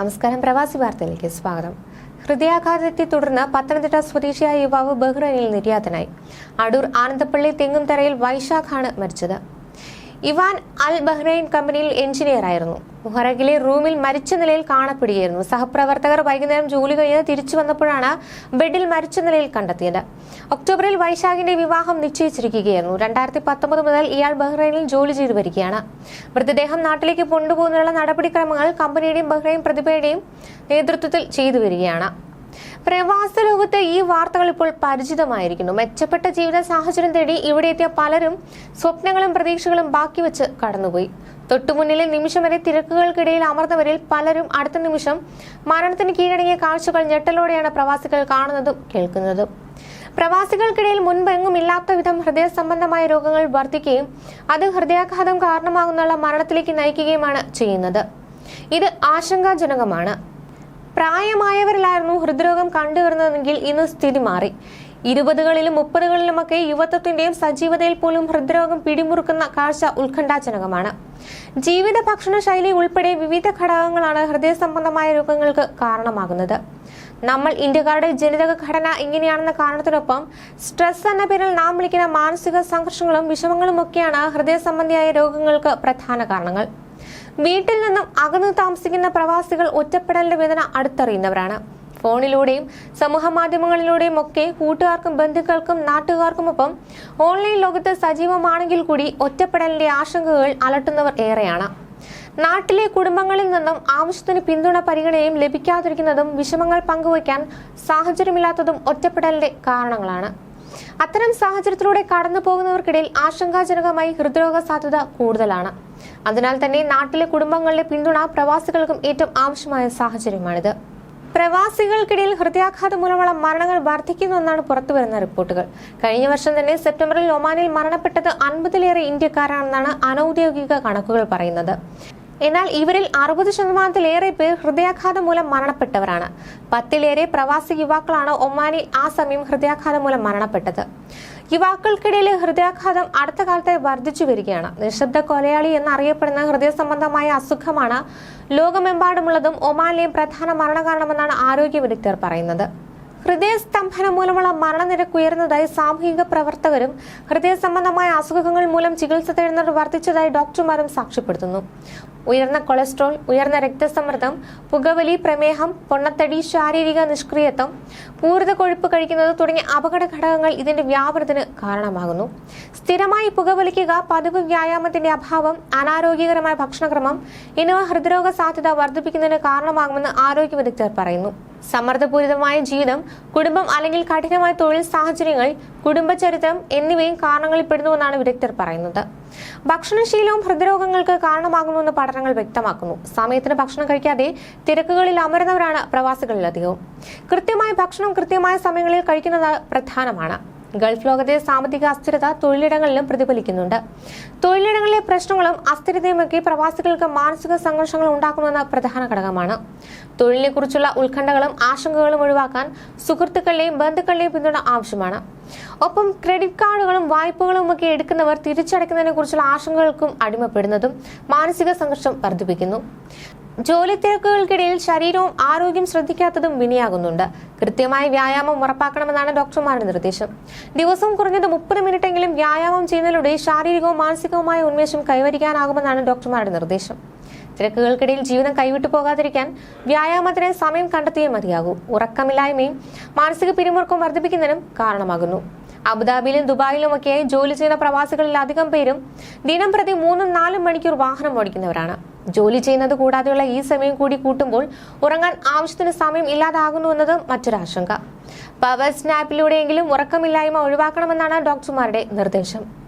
നമസ്കാരം. പ്രവാസി വാർത്തയിലേക്ക് സ്വാഗതം. ഹൃദയാഘാതത്തെ തുടർന്ന് പത്തനംതിട്ട സ്വദേശിയായ യുവാവ് ബഹ്റൈനിൽ നിര്യാതനായി. അടൂർ ആനന്ദപ്പള്ളി തെങ്ങുംതറയിൽ വൈശാഖാണ് മരിച്ചത്. ഇവാൻ അൽ ബഹ്റൈൻ കമ്പനിയിൽ എഞ്ചിനീയർ ആയിരുന്നു. മുഹറഗിലെ റൂമിൽ മരിച്ച നിലയിൽ കാണപ്പെടുകയായിരുന്നു. സഹപ്രവർത്തകർ വൈകുന്നേരം ജോലി കഴിഞ്ഞ് തിരിച്ചു വന്നപ്പോഴാണ് ബെഡിൽ മരിച്ച നിലയിൽ കണ്ടെത്തിയത്. ഒക്ടോബറിൽ വൈശാഖിന്റെ വിവാഹം നിശ്ചയിച്ചിരിക്കുകയായിരുന്നു. രണ്ടായിരത്തി പത്തൊമ്പത് മുതൽ ഇയാൾ ബഹ്റൈനിൽ ജോലി ചെയ്തു വരികയാണ്. മൃതദേഹം നാട്ടിലേക്ക് കൊണ്ടുപോകുന്നതിനുള്ള നടപടിക്രമങ്ങൾ കമ്പനിയുടെയും ബഹ്റൈൻ പ്രതിഭയുടെയും നേതൃത്വത്തിൽ ചെയ്തു വരികയാണ്. പ്രവാസ ലോകത്ത് ഈ വാർത്തകൾ ഇപ്പോൾ പരിചിതമായിരിക്കുന്നു. മെച്ചപ്പെട്ട ജീവിത സാഹചര്യം തേടി ഇവിടെ എത്തിയ പലരും സ്വപ്നങ്ങളും പ്രതീക്ഷകളും ബാക്കി വെച്ച് കടന്നുപോയി. തൊട്ടുമുന്നിലെ നിമിഷം വരെ തിരക്കുകൾക്കിടയിൽ അമർന്നവരിൽ പലരും അടുത്ത നിമിഷം മരണത്തിന് കീഴടങ്ങിയ കാഴ്ചകൾ ഞെട്ടലോടെയാണ് പ്രവാസികൾ കാണുന്നതും കേൾക്കുന്നതും. പ്രവാസികൾക്കിടയിൽ മുൻപെങ്ങും ഇല്ലാത്ത വിധം ഹൃദയ സംബന്ധമായ രോഗങ്ങൾ വർദ്ധിക്കുകയും അത് ഹൃദയാഘാതം കാരണമാകുന്നുള്ള മരണത്തിലേക്ക് നയിക്കുകയുമാണ് ചെയ്യുന്നത്. ഇത് ആശങ്കാജനകമാണ്. പ്രായമായവരിലായിരുന്നു ഹൃദ്രോഗം കണ്ടുവരുന്നതെങ്കിൽ ഇന്ന് സ്ഥിതി മാറി. ഇരുപതുകളിലും മുപ്പതുകളിലുമൊക്കെ യുവത്വത്തിന്റെയും സജീവതയിൽ പോലും ഹൃദ്രോഗം പിടിമുറുക്കുന്ന കാഴ്ച ഉത്കണ്ഠാജനകമാണ്. ജീവിത ഭക്ഷണ ശൈലി ഉൾപ്പെടെ വിവിധ ഘടകങ്ങളാണ് ഹൃദയ സംബന്ധമായ രോഗങ്ങൾക്ക് കാരണമാകുന്നത്. നമ്മൾ ഇന്ത്യക്കാരുടെ ജനിതക ഘടന ഇങ്ങനെയാണെന്ന കാരണത്തിനൊപ്പം സ്ട്രെസ് എന്ന പേരിൽ നാം വിളിക്കുന്ന മാനസിക സംഘർഷങ്ങളും വിഷമങ്ങളും ഒക്കെയാണ് ഹൃദയ സംബന്ധിയായ രോഗങ്ങൾക്ക് പ്രധാന കാരണങ്ങൾ. വീട്ടിൽ നിന്നും അകന്നു താമസിക്കുന്ന പ്രവാസികൾ ഒറ്റപ്പെടലിന്റെ വേദന അടുത്തറിയുന്നവരാണ്. ഫോണിലൂടെയും സമൂഹ മാധ്യമങ്ങളിലൂടെയും ഒക്കെ കൂട്ടുകാർക്കും ബന്ധുക്കൾക്കും നാട്ടുകാർക്കുമൊപ്പം ഓൺലൈൻ ലോകത്ത് സജീവമാണെങ്കിൽ കൂടി ഒറ്റപ്പെടലിന്റെ ആശങ്കകൾ അലട്ടുന്നവർ ഏറെയാണ്. നാട്ടിലെ കുടുംബങ്ങളിൽ നിന്നും ആവശ്യത്തിന് പിന്തുണ പരിഗണനയും ലഭിക്കാതിരിക്കുന്നതും വിഷമങ്ങൾ പങ്കുവയ്ക്കാൻ സാഹചര്യമില്ലാത്തതും ഒറ്റപ്പെടലിന്റെ കാരണങ്ങളാണ്. അത്തരം സാഹചര്യത്തിലൂടെ കടന്നു പോകുന്നവർക്കിടയിൽ ആശങ്കാജനകമായി ഹൃദ്രോഗ സാധ്യത കൂടുതലാണ്. അതിനാൽ തന്നെ നാട്ടിലെ കുടുംബങ്ങളിലെ പിന്തുണ പ്രവാസികൾക്കും ഏറ്റവും ആവശ്യമായ സാഹചര്യമാണിത്. പ്രവാസികൾക്കിടയിൽ ഹൃദയാഘാതം മൂലമുള്ള മരണങ്ങൾ വർദ്ധിക്കുന്നുവെന്നാണ് പുറത്തുവരുന്ന റിപ്പോർട്ടുകൾ. കഴിഞ്ഞ വർഷം തന്നെ സെപ്റ്റംബറിൽ ഒമാനിൽ മരണപ്പെട്ടത് അൻപതിലേറെ ഇന്ത്യക്കാരാണെന്നാണ് അനൌദ്യോഗിക കണക്കുകൾ പറയുന്നത്. എന്നാൽ ഇവരിൽ അറുപത് ശതമാനത്തിലേറെ പേർ ഹൃദയാഘാതം മൂലം മരണപ്പെട്ടവരാണ്. പത്തിലേറെ പ്രവാസി യുവാക്കളാണ് ഒമാനിൽ ആ സമയം ഹൃദയാഘാതം മൂലം മരണപ്പെട്ടത്. യുവാക്കൾക്കിടയിൽ ഹൃദയാഘാതം അടുത്ത കാലത്തെ വർദ്ധിച്ചു വരികയാണ്. നിശബ്ദ കൊലയാളി എന്നറിയപ്പെടുന്ന ഹൃദയ സംബന്ധമായ അസുഖമാണ് ലോകമെമ്പാടുമുള്ളതും ഒമാനിലെയും പ്രധാന മരണകാരണമെന്നാണ് ആരോഗ്യ വിദഗ്ധർ പറയുന്നത്. ഹൃദയസ്തംഭനം മൂലമുള്ള മരണനിരക്ക് ഉയർന്നതായി സാമൂഹിക പ്രവർത്തകരും ഹൃദയ സംബന്ധമായ അസുഖങ്ങൾ മൂലം ചികിത്സ തേടുന്നവർ വർദ്ധിച്ചതായി ഡോക്ടർമാരും സാക്ഷ്യപ്പെടുത്തുന്നു. ഉയർന്ന കൊളസ്ട്രോൾ ഉയർന്ന രക്തസമ്മർദ്ദം പുകവലി പ്രമേഹം പൊണ്ണത്തടി ശാരീരിക നിഷ്ക്രിയത്വം പൂരിത കൊഴുപ്പ് കഴിക്കുന്നത് തുടങ്ങിയ അപകട ഘടകങ്ങൾ ഇതിന്റെ വ്യാപനത്തിന് കാരണമാകുന്നു. സ്ഥിരമായി പുകവലിക്കുക പതിവ് വ്യായാമത്തിന്റെ അഭാവം അനാരോഗ്യകരമായ ഭക്ഷണക്രമം എന്നിവ ഹൃദ്രോഗ സാധ്യത വർദ്ധിപ്പിക്കുന്നതിന് കാരണമാകുമെന്ന് ആരോഗ്യ വിദഗ്ധർ പറയുന്നു. സമ്മർദ്ദപൂരിതമായ ജീവിതം കുടുംബം അല്ലെങ്കിൽ കഠിനമായ തൊഴിൽ സാഹചര്യങ്ങൾ കുടുംബചരിത്രം എന്നിവയും കാരണങ്ങളിൽ പെടുന്നുവെന്നാണ് വിദഗ്ധർ പറയുന്നത്. ഭക്ഷണശീലവും ഹൃദ്രോഗങ്ങൾക്ക് കാരണമാകുന്നുവെന്ന് പഠനങ്ങൾ വ്യക്തമാക്കുന്നു. സമയത്തിന് ഭക്ഷണം കഴിക്കാതെ തിരക്കുകളിൽ അമരുന്നവരാണ് പ്രവാസികളിലധികവും. കൃത്യമായ ഭക്ഷണം കൃത്യമായ സമയങ്ങളിൽ കഴിക്കുന്നത് പ്രധാനമാണ്. ഗൾഫ് ലോകത്തെ സാമ്പത്തിക അസ്ഥിരത തൊഴിലിടങ്ങളിലും പ്രതിഫലിക്കുന്നുണ്ട്. തൊഴിലിടങ്ങളിലെ പ്രശ്നങ്ങളും അസ്ഥിരതയുമൊക്കെ പ്രവാസികൾക്ക് മാനസിക സംഘർഷങ്ങൾ ഉണ്ടാക്കുമെന്ന പ്രധാന ഘടകമാണ്. തൊഴിലിനെ കുറിച്ചുള്ള ഉത്കണ്ഠകളും ആശങ്കകളും ഒഴിവാക്കാൻ സുഹൃത്തുക്കളുടെയും ബന്ധുക്കളുടെയും പിന്തുണ ആവശ്യമാണ്. ഒപ്പം ക്രെഡിറ്റ് കാർഡുകളും വായ്പകളും ഒക്കെ എടുക്കുന്നവർ തിരിച്ചടയ്ക്കുന്നതിനെ കുറിച്ചുള്ള ആശങ്കകൾക്കും അടിമപ്പെടുന്നതും മാനസിക സംഘർഷം വർദ്ധിപ്പിക്കുന്നു. ജോലി തിരക്കുകൾക്കിടയിൽ ശരീരവും ആരോഗ്യം ശ്രദ്ധിക്കാത്തതും വിനിയാകുന്നുണ്ട്. കൃത്യമായ വ്യായാമം ഉറപ്പാക്കണമെന്നാണ് ഡോക്ടർമാരുടെ നിർദ്ദേശം. ദിവസവും കുറഞ്ഞത് മുപ്പത് മിനിറ്റെങ്കിലും വ്യായാമം ചെയ്യുന്നതിലൂടെ ശാരീരികവും മാനസികവുമായ ഉന്മേഷം കൈവരിക്കാനാകുമെന്നാണ് ഡോക്ടർമാരുടെ നിർദ്ദേശം. തിരക്കുകൾക്കിടയിൽ ജീവിതം കൈവിട്ടു പോകാതിരിക്കാൻ വ്യായാമത്തിന് സമയം കണ്ടെത്തിയേ മതിയാകൂ. ഉറക്കമില്ലായ്മയും മാനസിക പിരിമുറുക്കം വർദ്ധിപ്പിക്കുന്നതിനും കാരണമാകുന്നു. അബുദാബിയിലും ദുബായിലുമൊക്കെയായി ജോലി ചെയ്യുന്ന പ്രവാസികളിൽ അധികം പേരും ദിനം പ്രതി മൂന്നും നാലും മണിക്കൂർ വാഹനം ഓടിക്കുന്നവരാണ്. ജോലി ചെയ്യുന്നത് കൂടാതെയുള്ള ഈ സമയം കൂടി കൂട്ടുമ്പോൾ ഉറങ്ങാൻ ആവശ്യത്തിന് സമയം ഇല്ലാതാകുന്നു എന്നത് മറ്റൊരാശങ്ക പവർ സ്നാപ്പിലൂടെയെങ്കിലും ഉറക്കമില്ലായ്മ ഒഴിവാക്കണമെന്നാണ് ഡോക്ടർമാരുടെ നിർദ്ദേശം.